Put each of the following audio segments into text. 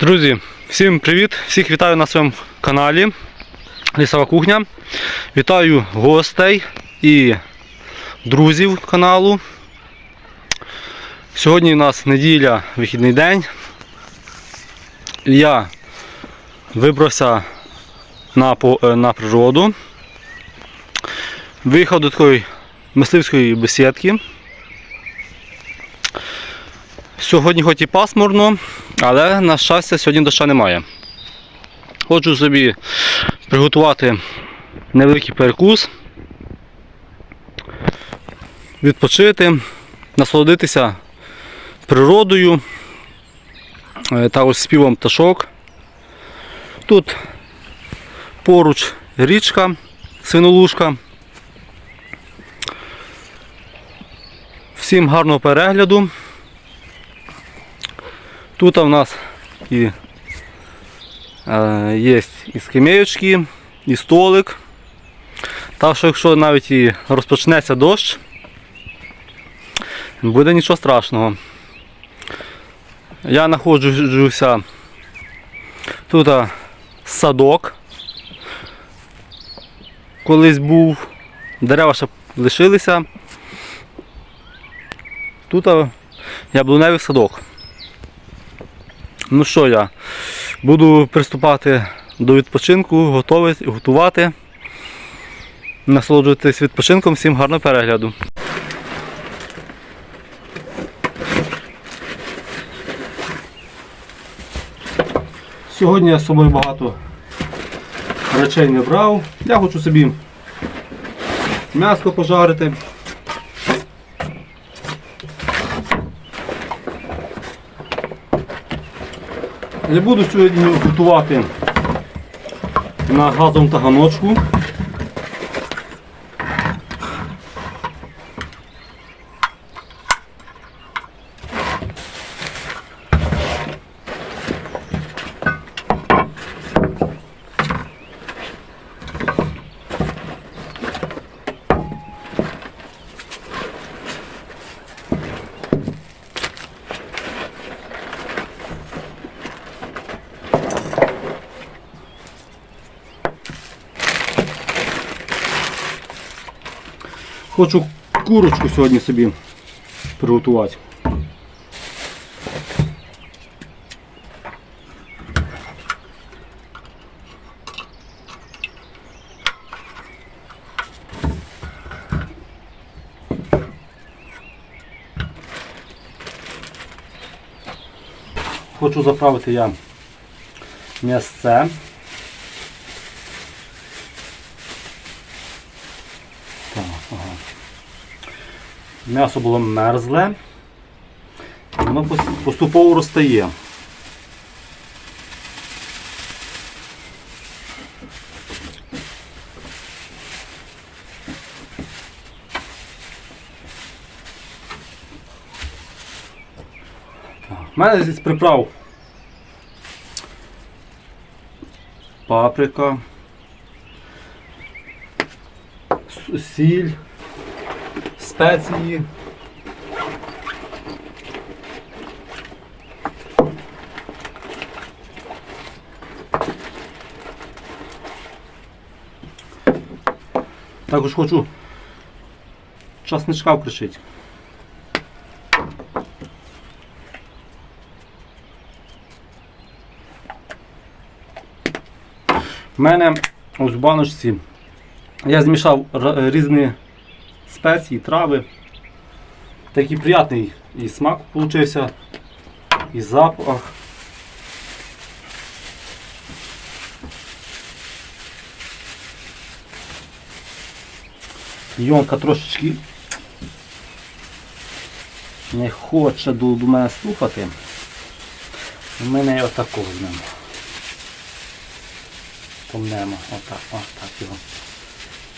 Друзі, всім привіт! Всіх вітаю на своєму каналі Лісова кухня. Вітаю гостей і друзів каналу. Сьогодні у нас неділя, вихідний день. Я вибрався на, е, на природу. Виїхав до такої мисливської бесідки. Сьогодні хоч і пасмурно, але на щастя сьогодні доща немає. Хочу собі приготувати невеликий перекус, відпочити, насолодитися природою е, та ось співом пташок. Тут поруч річка, свинолужка. Всім гарного перегляду. Тут у нас і е, є і скамеєчки, і столик. Так що якщо навіть і розпочнеться дощ, буде нічого страшного. Я знаходжуся тут садок. Колись був, дерева ще лишилися. Тут яблуневий садок. Ну що я буду приступати до відпочинку, готовий, готувати, насолоджуватись відпочинком, всім гарного перегляду. Сьогодні я з собою багато речей не брав. Я хочу собі м'ясо пожарити. Не буду сьогодні готувати на газовому таганочку. Хочу курочку сьогодні собі приготувати. Хочу заправити я м'ясце. Так, ага. М'ясо було мерзле, воно поступово розтає. У мене з приправ паприка, сіль, спеції. Також хочу часничка вкришити. У мене ось в баночці я змішав різні спеції, трави. Такий приятний і смак получився, і запах. Йонка трошечки не хоче до, до мене слухати. Мене отако візьмемо. Помнемо. Отак, отак його.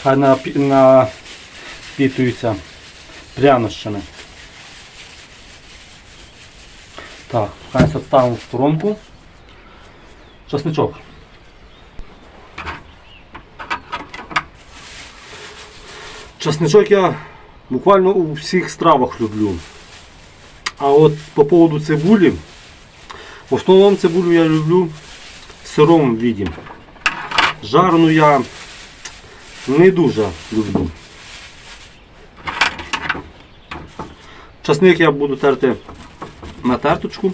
Хай напі- напітуються прянощами. Так, хай відставимо в сторонку. Часничок. Часничок я буквально у всіх стравах люблю. А от по поводу цибулі, В основному цибулю я люблю в сирому віді. Жарну я не дуже люблю. Часник я буду терти на терточку.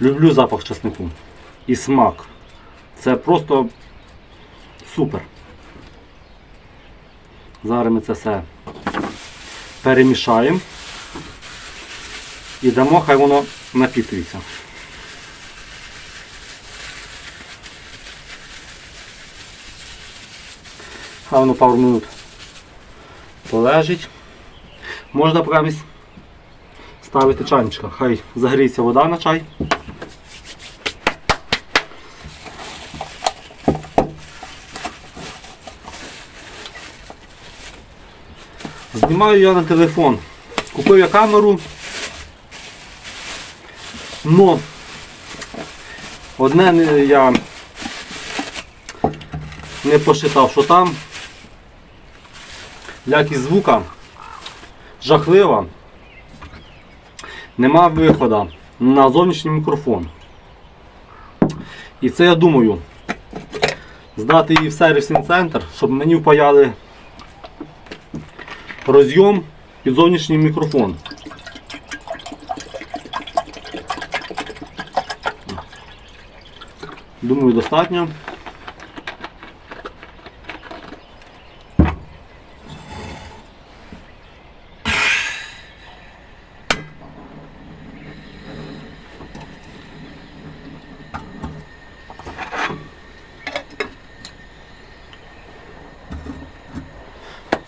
Люблю запах часнику і смак. Це просто супер. Зараз ми це все перемішаємо і дамо, хай воно напітується. Хай воно пару минут полежить. Можна прямо ставити чайничка. Хай загріється вода на чай. Знімаю я на телефон. Купив я камеру. Но одне я не посчитав, що там якість звука жахлива. Нема виходу на зовнішній мікрофон. І це я думаю здати її в сервісний центр, щоб мені впаяли розйом під зовнішній мікрофон. Думаю, достатньо.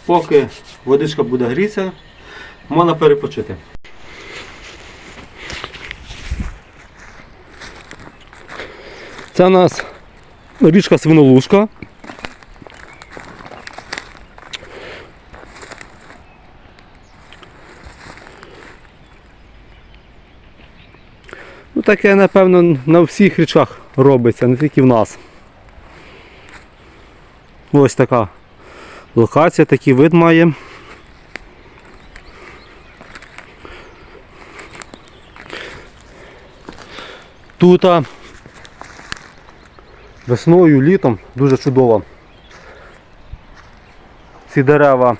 Поки водичка буде грітися, можна перепочити. Це у нас річка свинолужка. Ну, таке, напевно, на всіх річках робиться, не тільки в нас. Ось така локація, такий вид має. Тут весною, літом дуже чудово. Ці дерева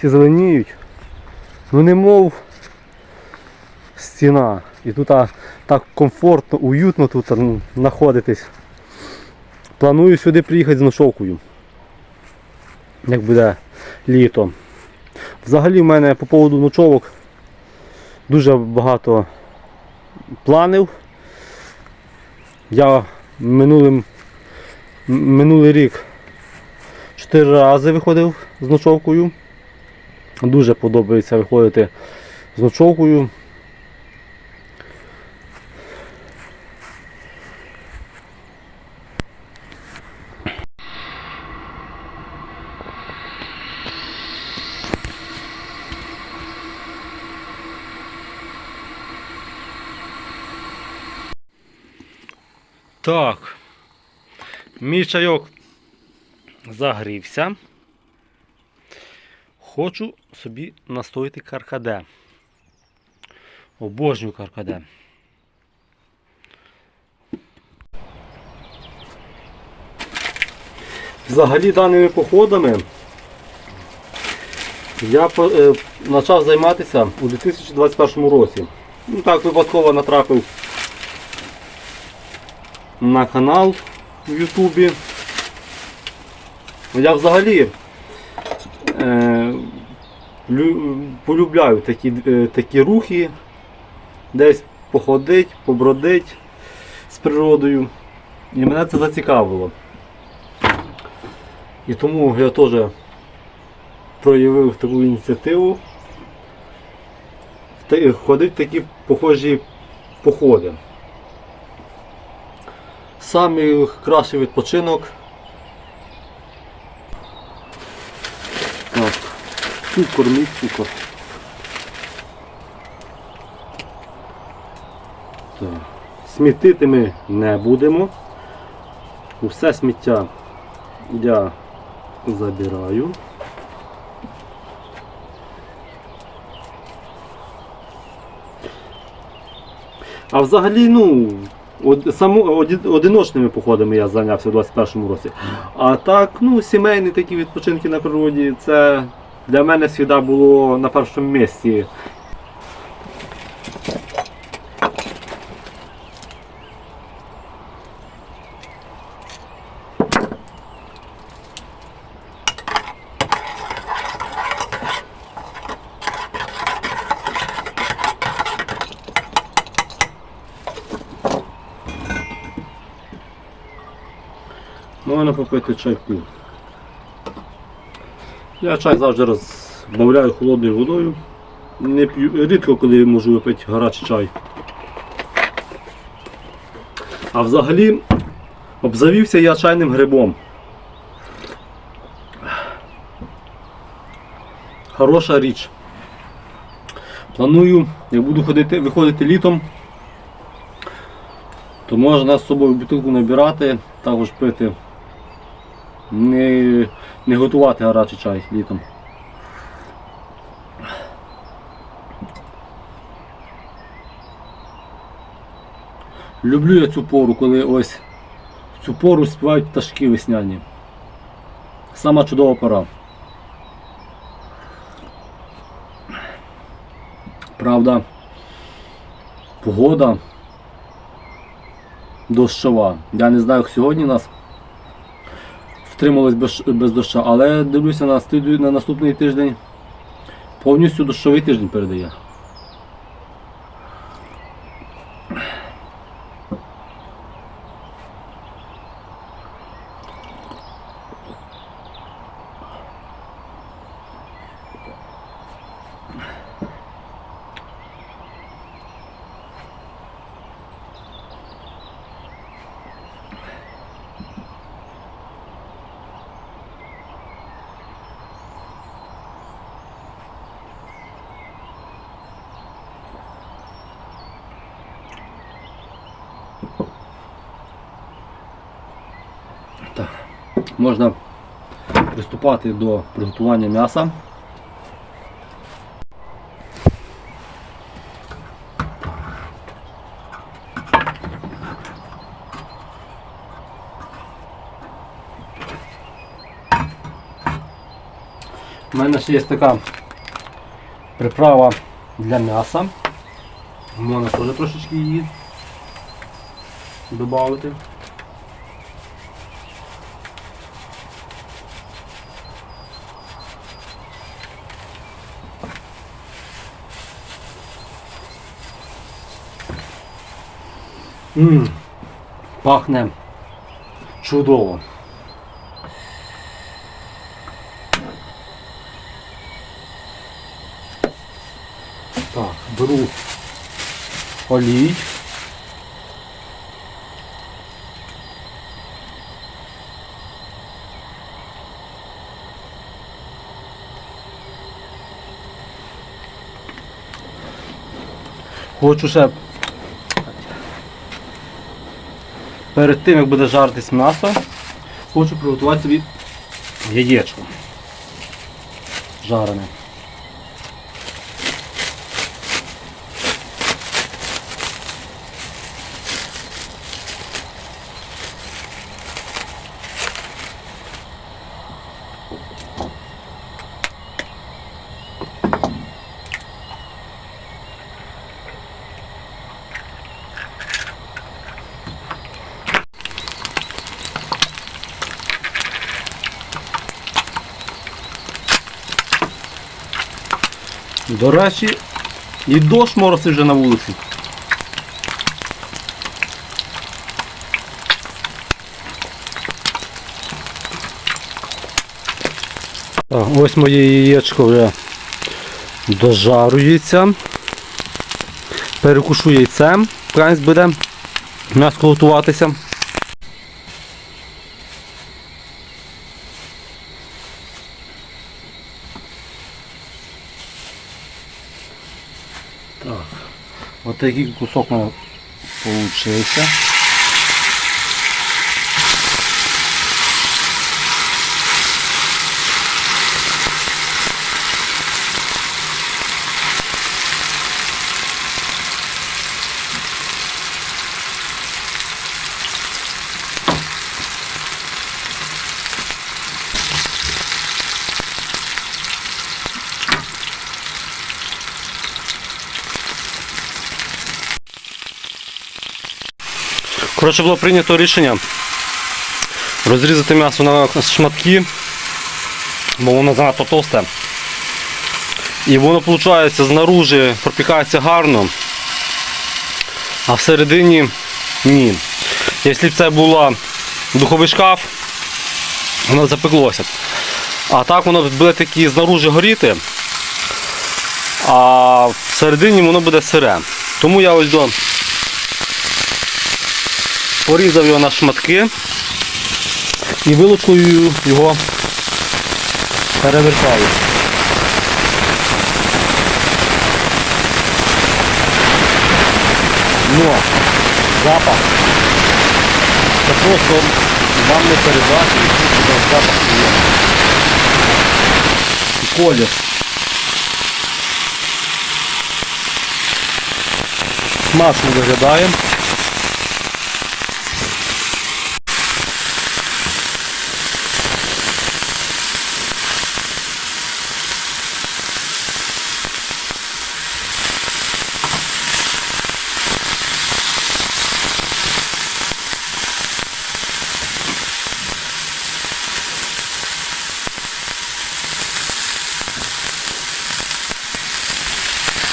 ці зеленіють. Вони мов стіна. І тут а, так комфортно, уютно тут знаходитись. Планую сюди приїхати з ношовкою. Як буде літо. Взагалі в мене по поводу ночовок дуже багато планів. Я минулим, минулий рік чотири рази виходив з ночовкою. Дуже подобається виходити з ночовкою. Так. Мій чайок загрівся. Хочу собі настоїти каркаде. Обожнюю каркаде. Взагалі даними походами я е, почав займатися у 2021 році. Ну так випадково натрапив на канал в Ютубі. Я взагалі е, лю- полюбляю такі, е, такі рухи, десь походить, побродить з природою. І мене це зацікавило. І тому я теж проявив таку ініціативу ходити в такі похожі походи. Самий кращий відпочинок. Так, цукор, мій цукор. Так. смітити ми не будемо. Усе сміття я забираю. А взагалі, ну, од, само, оді- одиночними походами я зайнявся у 21-му році. А так, ну, сімейні такі відпочинки на природі, це для мене завжди було на першому місці. Можна попити чайку. Я чай завжди розбавляю холодною водою. Не п'ю, рідко коли можу випити гарячий чай. А взагалі обзавівся я чайним грибом. Хороша річ. Планую, як буду ходити, виходити літом, то можна з собою бутилку набирати, також пити. Не, не готувати гарячий чай літом. Люблю я цю пору, коли ось в цю пору співають пташки весняні. Сама чудова пора. Правда, погода дощова. Я не знаю, як сьогодні у нас втрималось без, без доща, але дивлюся на, на наступний тиждень. Повністю дощовий тиждень передає. Так. Можна приступати до приготування м'яса. У мене ще є така приправа для м'яса. Можна теж трошечки її додати. Ммм, пахне чудово. Так, беру олій. Хочу ще перед тим, як буде жаритись м'ясо, хочу приготувати собі яєчко жарене. До речі, і дощ моросить вже на вулиці. Так, ось моє яєчко вже дожарується. Перекушу яйцем, прайс буде м'ясо готуватися. Такий кусок получився. Коротше, було прийнято рішення розрізати м'ясо на шматки, бо воно занадто товсте. І воно, виходить, знаружи пропікається гарно, а всередині ні. Якщо б це була духовий шкаф, воно запеклося. А так воно буде такі знаружи горіти, а всередині воно буде сире. Тому я ось до порізав його на шматки і вилочкою його перевертаю. Но запах це просто вам не передати, який запах є. І колір. Смачно виглядає.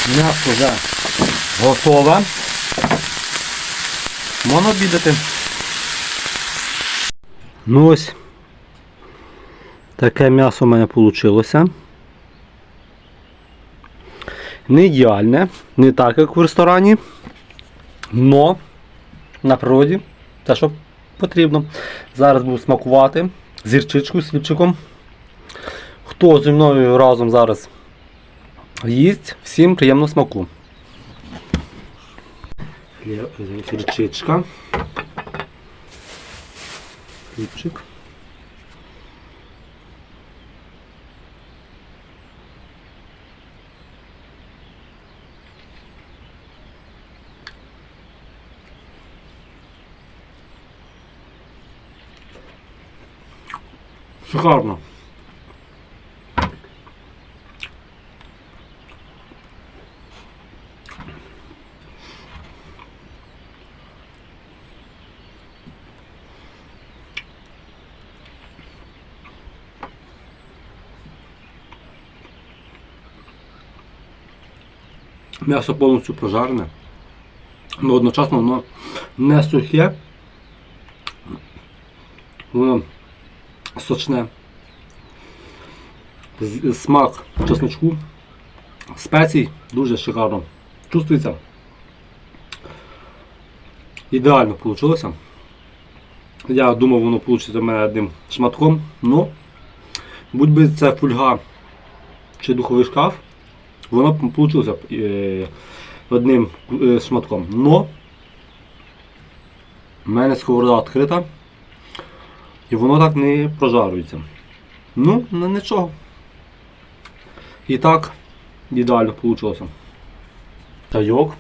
М'ясо вже готове. Можна обідати. Ну ось таке м'ясо в мене вийшло. Не ідеальне, не так, як в ресторані. Но на природі те, що потрібно. Зараз буду смакувати з гірчичкою, з хлібчиком. Хто зі мною разом зараз їсть, всім приємного смаку. Гірчичка. Хлібчик. Шикарно. М'ясо повністю прожарене, але одночасно воно не сухе, воно сочне. Смак чесночку, спецій дуже шикарно. Чувствується. Ідеально вийшло. Я думав, воно вийде в мене одним шматком, але будь би це фульга чи духовий шкаф, воно б вийшло одним е, шматком. Но в мене сковорода відкрита і воно так не прожарюється. Ну, ну нічого. І так ідеально вийшло. Тайок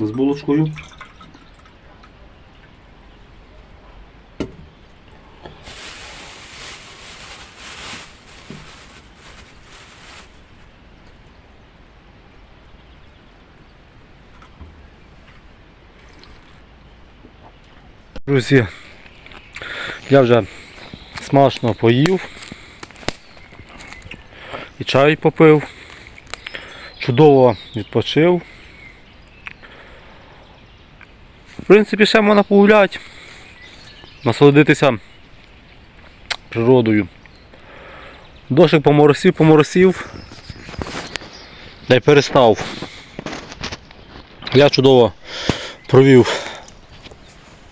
з булочкою. Друзі, я вже смачно поїв і чай попив, чудово відпочив. В принципі, ще можна погуляти, насолодитися природою. Дощик поморосів, поморосів, та й перестав. Я чудово провів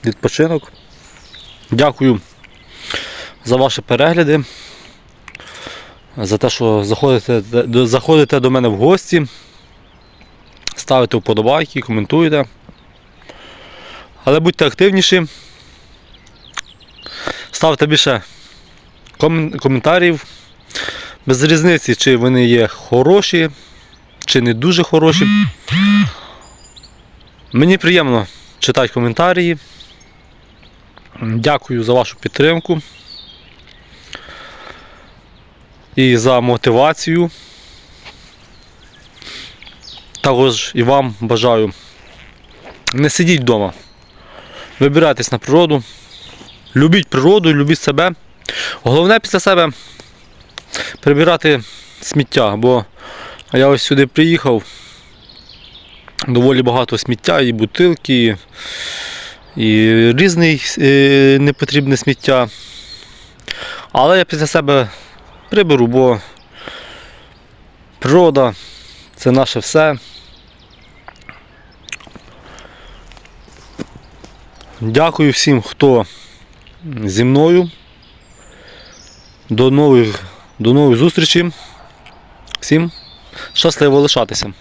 відпочинок. Дякую за ваші перегляди, за те, що заходите, заходите до мене в гості, ставите вподобайки, коментуєте. Але будьте активніші. Ставте більше ком- коментарів. Без різниці, чи вони є хороші, чи не дуже хороші. Мені приємно читати коментарі. Дякую за вашу підтримку і за мотивацію. Також і вам бажаю не сидіть вдома. Вибирайтесь на природу. Любіть природу, любіть себе. Головне після себе прибирати сміття, бо я ось сюди приїхав. Доволі багато сміття, і бутилки, і різне е, непотрібне сміття. Але я після себе приберу, бо природа це наше все. Дякую всім, хто зі мною. До нових, до нових зустрічей. Всім щасливо лишатися.